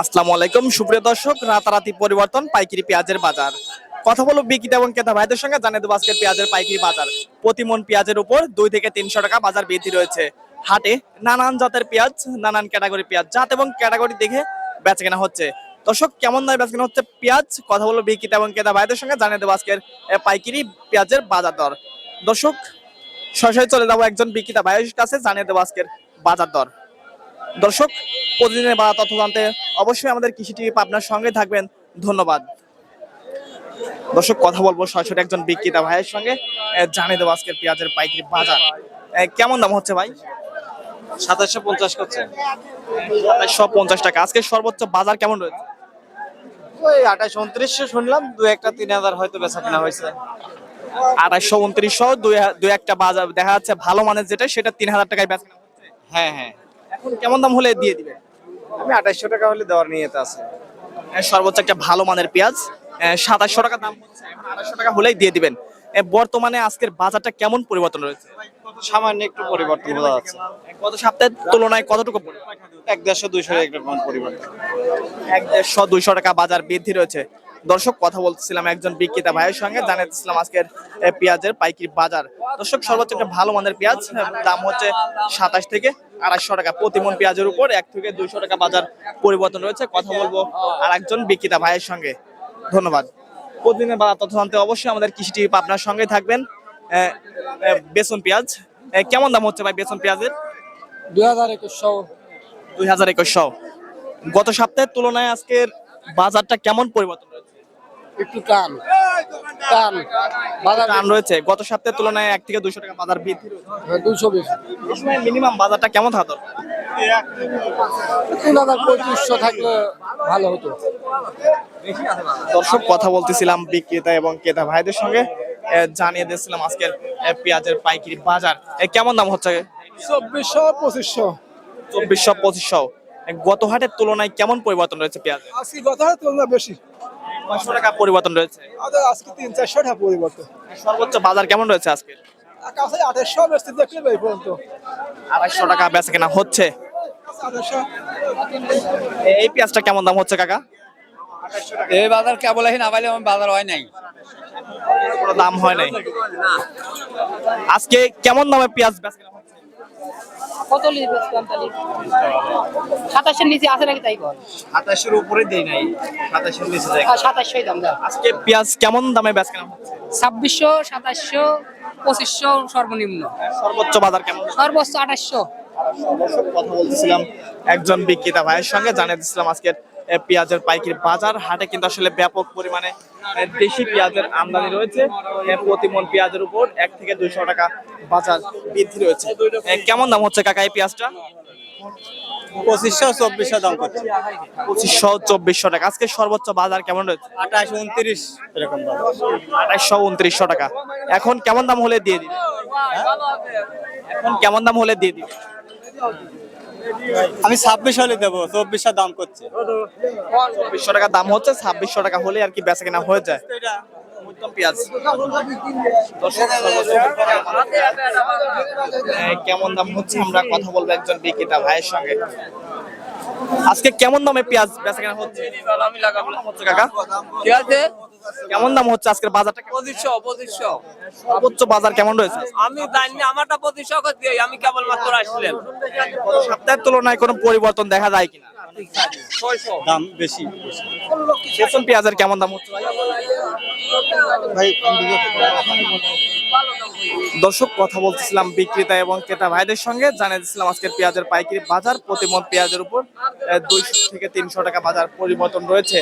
আসসালামু আলাইকুম, সুপ্রিয় দর্শক, রাতারাতি পরিবর্তন, পাইকারি পেঁয়াজের বাজার। কথা বলব বিক্রেতা এবং ক্রেতা ভাইদের সঙ্গে, জানিয়ে দেবো আজকের পেঁয়াজের পাইকারি বাজার। প্রতি মন পেঁয়াজের উপর দুই থেকে তিনশো টাকা বাজার বৃদ্ধি রয়েছে। হাটে নানান জাতের পেঁয়াজ, নানান ক্যাটাগরি পেঁয়াজ, জাত এবং ক্যাটাগরি দেখে বেচা কেনা হচ্ছে। দর্শক, কেমন দামে বেচা কেনা হচ্ছে পেঁয়াজ? কথা বলব বিক্রেতা এবং ক্রেতা ভাইদের সঙ্গে, জানিয়ে দেবো আজকের পাইকারি পেঁয়াজের বাজার দর। দর্শক, সরাসরি চলে যাব একজন বিক্রেতা ভাইয়ের কাছে, জানিয়ে দেবো আজকের বাজার দর। দর্শক প্রতিদিনের বা তথ্য জানতে অবশ্যই আমাদের কৃষি টিভি আপনার সঙ্গে থাকবেন। ধন্যবাদ। দর্শক কথা বলব সরাসরি একজন বিক্রেতা ভাইয়ের সঙ্গে। জানিয়ে দেবো আজকের পেঁয়াজের পাইকারি বাজার। কেমন দাম হচ্ছে ভাই? সাতাশশো পঞ্চাশ করছে। সব পঞ্চাশ টাকা। আজকে সর্বোচ্চ বাজার কেমন রয়েছে? ওই আঠাশ উনত্রিশশো শুনলাম দু একটা তিন হাজার হয়তো বেচা কেনা হয়েছে। আড়াইশো উনত্রিশশো দুই একটা বাজার দেখা যাচ্ছে। ভালো মানের যেটা সেটা তিন হাজার টাকায় বেচা কেনা হ্যাঁ হ্যাঁ। কেমন দাম হলে দিয়ে দিবে? আমি আঠাশশো টাকা হলে দেওয়ার নিয়তে আছে। সর্বোচ্চ একটা ভালো মানের পেঁয়াজ। সাতাশশো টাকা দাম হচ্ছে টাকা হলেই দিয়ে দিবেন। বর্তমানে আজকের বাজারটা কেমন পরিবর্তন রয়েছে সামান্য একটু পরিবর্তন বোঝা যাচ্ছে গত সপ্তাহের তুলনায় কতটুকু এক দেড়শো দুইশো পরিবর্তন। এক দেড়শো দুইশো টাকা বাজার বৃদ্ধি রয়েছে। দর্শক কথা বলছিলাম একজন বিক্রেতা ভাইয়ের সঙ্গে জানাতেছিলাম আজকের পেঁয়াজের পাইকারি বাজার। দর্শক সর্বোচ্চ একটা ভালো মানের পেঁয়াজ দাম হচ্ছে সাতাশ থেকে আড়াইশো টাকা। প্রতি মন পেঁয়াজের উপর এক থেকে দুইশো টাকা বাজার পরিবর্তন রয়েছে কথা বলব আর একজন বিক্রেতা ভাইয়ের সঙ্গে। ধন্যবাদ। প্রতিদিনের বাজার তথ্য জানতে অবশ্যই আমাদের কৃষি টিভি আপনার সঙ্গে থাকবেন। বেসন পেঁয়াজ। কেমন দাম হচ্ছে ভাই বেসন পেঁয়াজের? দুই হাজার একুশশো। দুই হাজার একুশশো। গত সপ্তাহের তুলনায় আজকের বাজারটা কেমন পরিবর্তন রয়েছে? একটু টান। টান। বাজার টান রয়েছে। গত সপ্তাহের তুলনায় এক থেকে দুশো টাকা বাজার বৃদ্ধি রয়েছে। দুইশো বেশি। মিনিমাম বাজারটা কেমন থাকতো তিন হাজার পঁয়ত্রিশশো থাকলে ভালো হতো। দর্শক কথা বলতেছিলাম বিক্রেতা এবং ক্রেতা ভাইদের সঙ্গে। জানিয়ে দিয়েছিলাম আজকের পেঁয়াজের পাইকারি বাজার। কেমন দাম হচ্ছে? চব্বিশশো পঁচিশশো। চব্বিশশো পঁচিশশো। গত হাটের তুলনায় কেমন পরিবর্তন রয়েছে পেঁয়াজ আজকে কথা তুলনা বেশি। পাঁচশো টাকা পরিবর্তন রয়েছে। আজকে তিন চারশো টাকা পরিবর্তন। সর্বোচ্চ বাজার কেমন রয়েছে আজকে? কাছে আঠাশশো বেশি দেখলে এই পর্যন্ত। আড়াইশো টাকা বেচা কেনা হচ্ছে। এই পেঁয়াজটা কেমন দাম হচ্ছে কাকা? এই বাজার কেবল না পাইলে আমার বাজার হয় নাই। কোনো দাম হয় নাই। আজকে কেমন দামে পেঁয়াজ বেচা কেনা হচ্ছে? সাতাশের নিচে আছে নাকি তাই সাতাশের উপরে দেই নাই সাতাশের নিচে সাতাশশোই দাম আজকে পেঁয়াজ কেমন দামে বেচা ছাব্বিশশো সাতাশশো পঁচিশশো সর্বনিম্ন। সর্বোচ্চ বাজার কেমন? সর্বোচ্চ আঠাশশো। কথা বলতেছিলাম একজন বিক্রেতা ভাইয়ের সঙ্গে জানিয়ে দিচ্ছিলাম আজকের পেঁয়াজের পাইকারি বাজার হাটে কিন্তু আসলে ব্যাপক পরিমাণে এ, দেশি পেঁয়াজের আমদানি রয়েছে। প্রতি মন পেঁয়াজের উপর এক থেকে দুইশো টাকা বাজার বৃদ্ধি রয়েছে। কেমন দাম হচ্ছে কাকা এই পেঁয়াজটা? পঁচিশশো চব্বিশশো দাম করছে। পঁচিশশো চব্বিশশো টাকা। আজকে সর্বোচ্চ বাজার কেমন রয়েছে? আঠাশ উনত্রিশ এরকম দাম। আঠাশশো উনত্রিশশো টাকা। এখন কেমন দাম হলে দিয়ে দিন? এখন কেমন দাম হলে দিয়ে দিবে আমি ছাব্বিশ হলে দেবো চব্বিশশো দাম করছে। চব্বিশশো টাকা দাম হচ্ছে, ছাব্বিশশো টাকা হলে আর কি বেচা কেনা হয়ে যায়। কেমন দাম হচ্ছে? আমরা কথা বলব একজন বিক্রেতা ভাইয়ের সঙ্গে। আজকে কেমন দামে পেঁয়াজ বেচা কেনা হচ্ছে? হচ্ছে কাকা ঠিক আছে? কেমন দাম হচ্ছে আজকের বাজারটা? কেমন? পঁচিশশো পঁচিশশো। সর্বোচ্চ বাজার কেমন রয়েছে আমি জানি আমারটা পঁচিশশো করে দিই আমি কেবল মাত্র আসলাম। সপ্তাহের তুলনায় কোনো পরিবর্তন দেখা যায় কিনা? দাম বেশি বেসন পেঁয়াজের কেমন দাম হচ্ছে? ভাই? দর্শক কথা বলতেছিলাম বিক্রেতা এবং ক্রেতা ভাইদের সঙ্গে, জানিয়ে দিচ্ছিলাম আজকের পেঁয়াজের পাইকারি বাজার প্রতি মন পেঁয়াজের উপর দুইশো থেকে তিনশো টাকা বাজার পরিবর্তন রয়েছে।